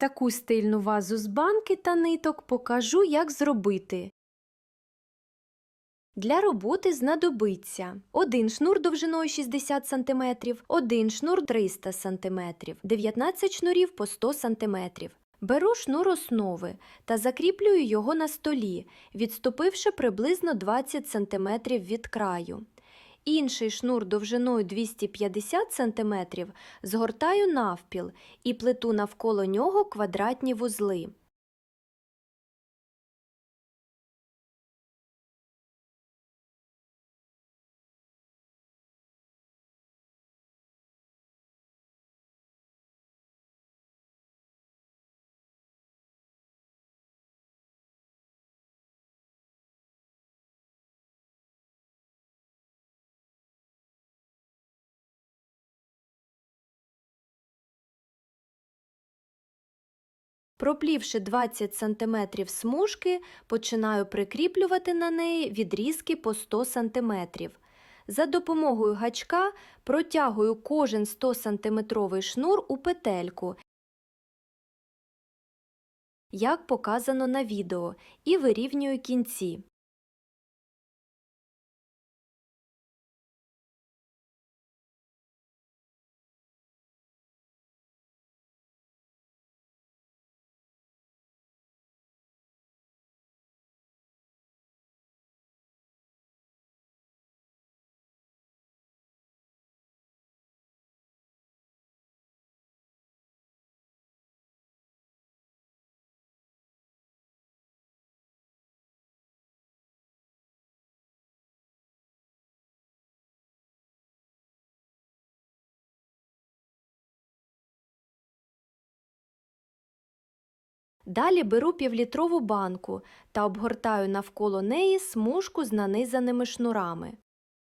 Таку стильну вазу з банки та ниток покажу, як зробити. Для роботи знадобиться один шнур довжиною 60 см, один шнур 300 см, 19 шнурів по 100 см. Беру шнур основи та закріплюю його на столі, відступивши приблизно 20 см від краю. Інший шнур довжиною 250 см згортаю навпіл і плету навколо нього квадратні вузли. Проплівши 20 см смужки, починаю прикріплювати на неї відрізки по 100 см. За допомогою гачка протягую кожен 100 см шнур у петельку, як показано на відео, і вирівнюю кінці. Далі беру півлітрову банку та обгортаю навколо неї смужку з нанизаними шнурами.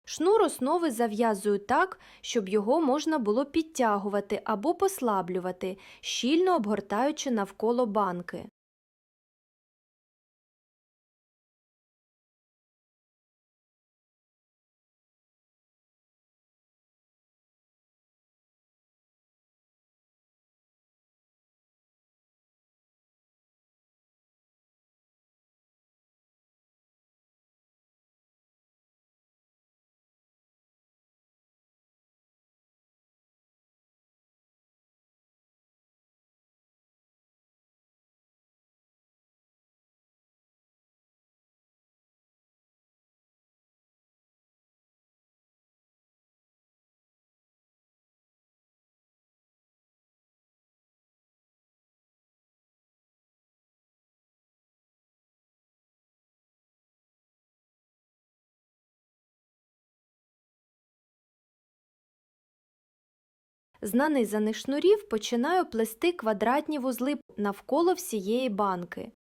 Шнур основи зав'язую так, щоб його можна було підтягувати або послаблювати, щільно обгортаючи навколо банки. З нанизаних шнурів починаю плести квадратні вузли навколо всієї банки.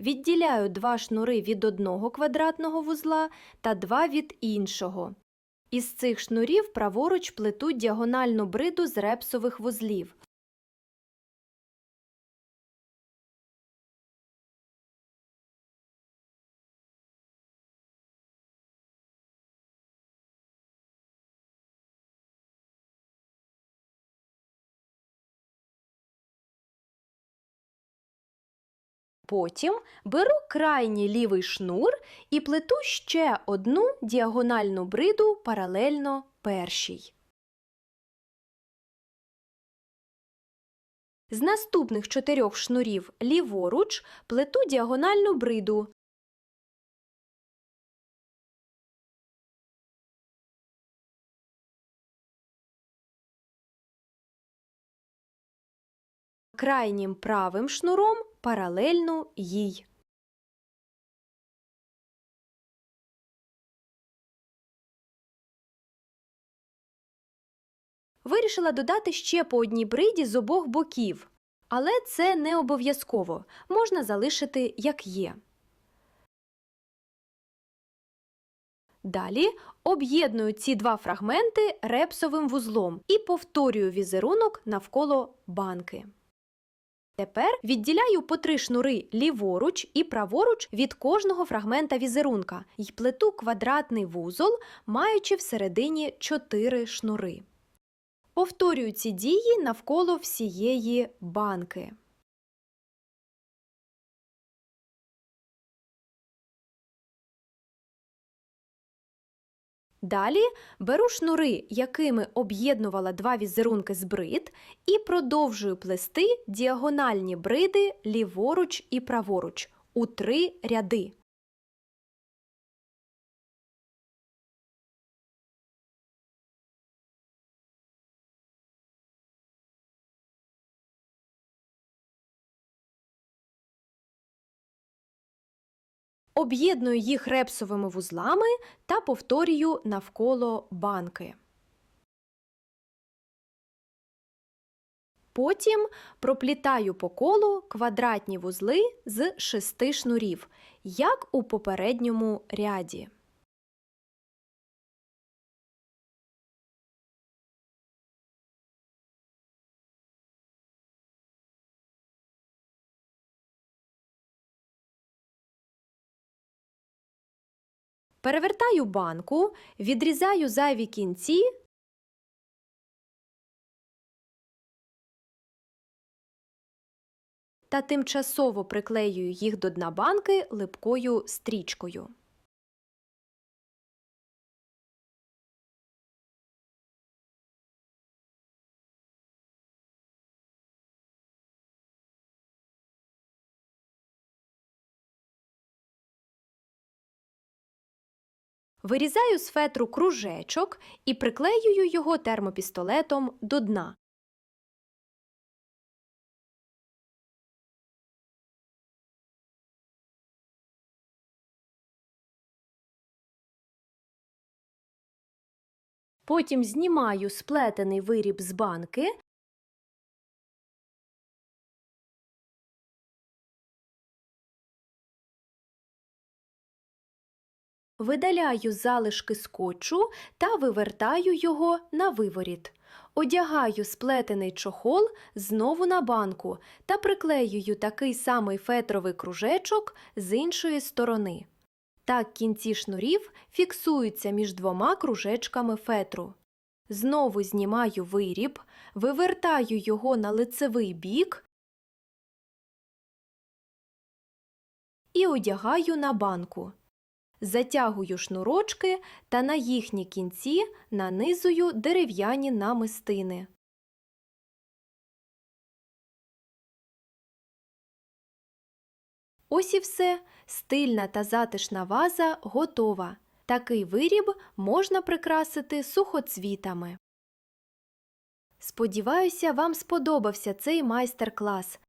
Відділяю два шнури від одного квадратного вузла та два від іншого. Із цих шнурів праворуч плету діагональну бриду з репсових вузлів. Потім беру крайній лівий шнур і плету ще одну діагональну бриду паралельно першій. З наступних чотирьох шнурів ліворуч плету діагональну бриду. Крайнім правим шнуром паралельну їй. Вирішила додати ще по одній бриді з обох боків. але це не обов'язково, можна залишити як є. Далі об'єдную ці два фрагменти репсовим вузлом і повторюю візерунок навколо банки. Тепер відділяю по три шнури ліворуч і праворуч від кожного фрагмента візерунка і плету квадратний вузол, маючи всередині чотири шнури. Повторюю ці дії навколо всієї банки. Далі беру шнури, якими об'єднувала два візерунки з брид, і продовжую плести діагональні бриди ліворуч і праворуч у три ряди. Об'єдную їх репсовими вузлами та повторюю навколо банки. Потім проплітаю по колу квадратні вузли з шести шнурів, як у попередньому ряді. Перевертаю банку, відрізаю зайві кінці та тимчасово приклеюю їх до дна банки липкою стрічкою. Вирізаю з фетру кружечок і приклеюю його термопістолетом до дна. Потім знімаю сплетений виріб з банки Видаляю залишки скотчу та вивертаю його на виворіт. Одягаю сплетений чохол знову на банку та приклеюю такий самий фетровий кружечок з іншої сторони. Так кінці шнурів фіксуються між двома кружечками фетру. Знову знімаю виріб, вивертаю його на лицевий бік і одягаю на банку. Затягую шнурочки та на їхні кінці нанизую дерев'яні намистини. Ось і все. Стильна та затишна ваза готова. Такий виріб можна прикрасити сухоцвітами. Сподіваюся, вам сподобався цей майстер-клас.